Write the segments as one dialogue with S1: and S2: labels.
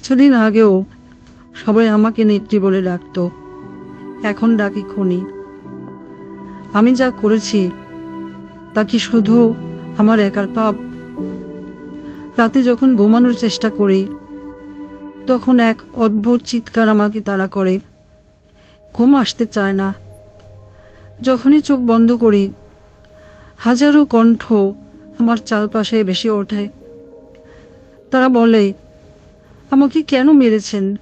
S1: কিছুদিন আগেও সবাই আমাকে নেত্রী বলে ডাকতো। এখন ডাকি খনি। আমি যা করেছি, তা কি শুধু আমার একার পাপ? রাতে যখন ঘুমানোর চেষ্টা করি, তখন এক অদ্ভুত চিৎকার আমাকে তাড়া করে। ঘুম আসতে চায় না। যখনই চোখ বন্ধ করি, হাজারো কণ্ঠ আমার চারপাশে বেশি ওঠে। তারা বলে আমাকে কেন মেরেছেন?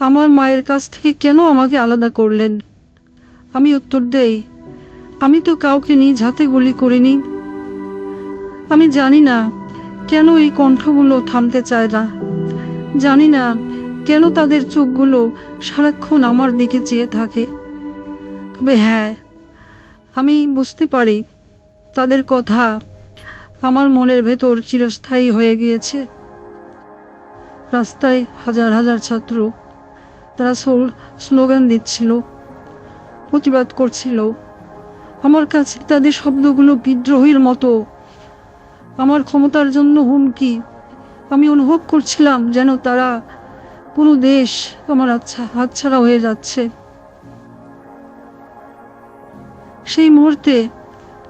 S1: আমার মায়ের কাছ থেকে কেন আমাকে আলাদা করলেন? আমি উত্তর দেই, আমি তো কাউকে নিজ হাতে গুলি করিনি। আমি জানি না কেন এই কণ্ঠগুলো থামতে চায় না। জানি না কেন তাদের চোখগুলো সারাক্ষণ আমার দিকে চেয়ে থাকে। তবে হ্যাঁ আমি বুঝতে পারি, তাদের কথা আমার মনের ভেতর চিরস্থায়ী হয়ে গিয়েছে। রাস্তায় হাজার হাজার ছাত্র, তারা সোল স্লোগান দিচ্ছিল, প্রতিবাদ করছিল। আমার কাছে তাদের শব্দগুলো বিদ্রোহীর মতো। আমার ক্ষমতার জন্য হুমকি। আমি অনুভব করছিলাম যেন তারা পুরো দেশ আমার আচ্ছা হাতছাড়া হয়ে যাচ্ছে। সেই মুহূর্তে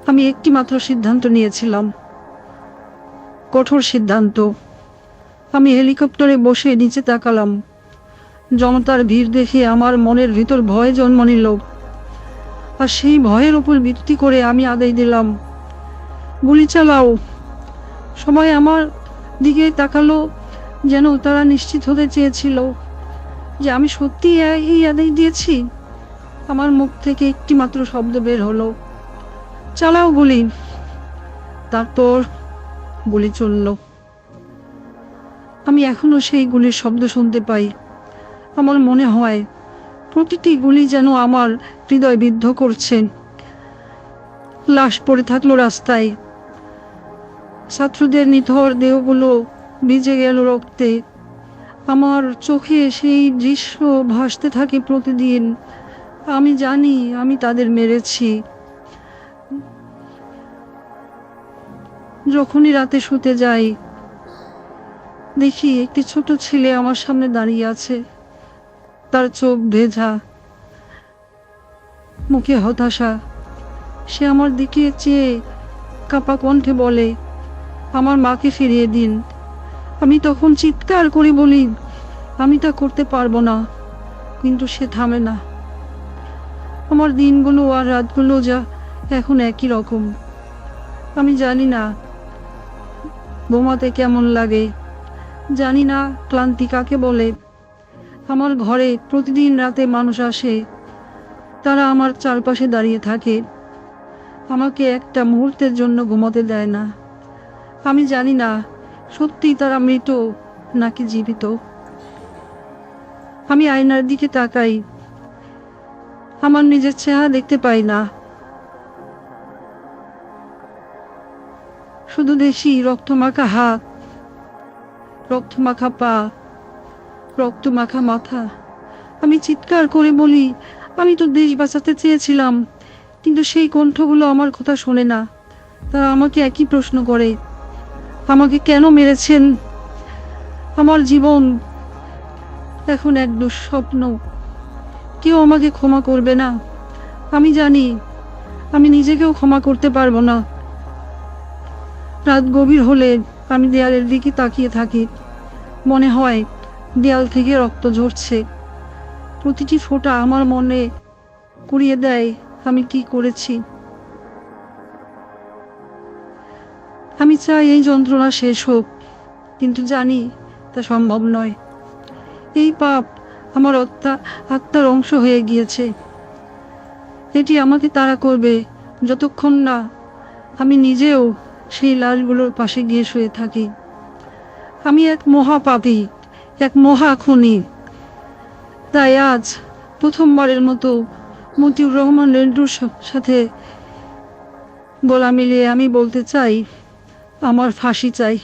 S1: আমি একটি মাত্র সিদ্ধান্ত নিয়েছিলাম। কঠোর সিদ্ধান্ত। আমি হেলিকপ্টারে বসে নিচে তাকালাম। জনতার ভিড় দেখে আমার মনের ভিতর ভয় জন্ম নিল। আর সেই ভয়ের উপর ভিত্তি করে আমি আদায় দিলাম, গুলি চালাও। সবাই আমার দিকে তাকালো, যেন তারা নিশ্চিত হতে চেয়েছিল যে আমি সত্যি এই আদেশ দিয়েছি। আমার মুখ থেকে একটি মাত্র শব্দ বের হলো, চালাও গুলি। তারপর গুলি চলল। আমি এখনও সেই গুলির শব্দ শুনতে পাই। আমার মনে হয়, প্রতিটি গুলি যেন আমার হৃদয় বিদ্ধ করছে। লাশ পড়ে থাকল রাস্তায়। ছাত্রদের নিথর দেহগুলো ভিজে গেল রক্তে। আমার চোখে সেই দৃশ্য ভাসতে থাকে প্রতিদিন। আমি জানি আমি তাদের মেরেছি। যখনই রাতে শুতে যাই দেখি একটি ছোট ছেলে আমার সামনে দাঁড়িয়ে আছে। তার চোখ ভেজা, মুখে হতাশা। সে আমার দিকে চেয়ে কাপা কণ্ঠে বলে, আমার মাকে ফিরিয়ে দিন। আমি তখন চিৎকার করে বলি, আমি তা করতে পারব না। কিন্তু সে থামে না। আমার দিনগুলো আর রাতগুলো যা এখন একই রকম। আমি জানি না, বোমাতে কেমন লাগে। জানি না ক্লান্তি কাকে বলে। আমার ঘরে প্রতিদিন রাতে মানুষ আসে। তারা আমার চারপাশে দাঁড়িয়ে থাকে। আমাকে একটা মুহূর্তের জন্য ঘুমাতে দেয় না। আমি জানি না সত্যি তারা মৃত নাকি জীবিত। আমি আয়নার দিকে তাকাই। আমার নিজের চেহারা দেখতে পাই না। শুধু দেখি রক্তমাখা হাত। রক্তমাখা পা, রক্তমাখা মাথা। আমি চিৎকার করে বলি, আমি তো দেশ বাঁচাতে চেয়েছিলাম, কিন্তু সেই কণ্ঠগুলো আমার কথা শোনে না। তারা আমাকে একই প্রশ্ন করে, আমাকে কেন মেরেছেন? আমার জীবন এখন এক দুঃস্বপ্ন। কেউ আমাকে ক্ষমা করবে না। আমি জানি, আমি নিজেকেও ক্ষমা করতে পারব না। রাত গভীর হলে আমি দেয়ালের দিকে তাকিয়ে থাকি। মনে হয় দেয়াল থেকে রক্ত ঝরছে। প্রতিটি ফোঁটা আমার মনে কুড়িয়ে দেয়, আমি কি করেছি? আমি চাই এই যন্ত্রণা শেষ হোক, কিন্তু জানি তা সম্ভব নয়। এই পাপ আমার আত্মা আত্মার অংশ হয়ে গিয়েছে। এটি আমাকে তাড়া করবে, যতক্ষণ না আমি নিজেও সেই লাশগুলোর পাশে গিয়ে শুয়ে থাকি। আমি এক মহাপাপী, এক মহা খুনি তাই আজ প্রথমবারের মতো মতিউর রহমান রেন্ডুর সাথে বলা মিলিয়ে আমি বলতে চাই, আমার ফাঁসি চাই।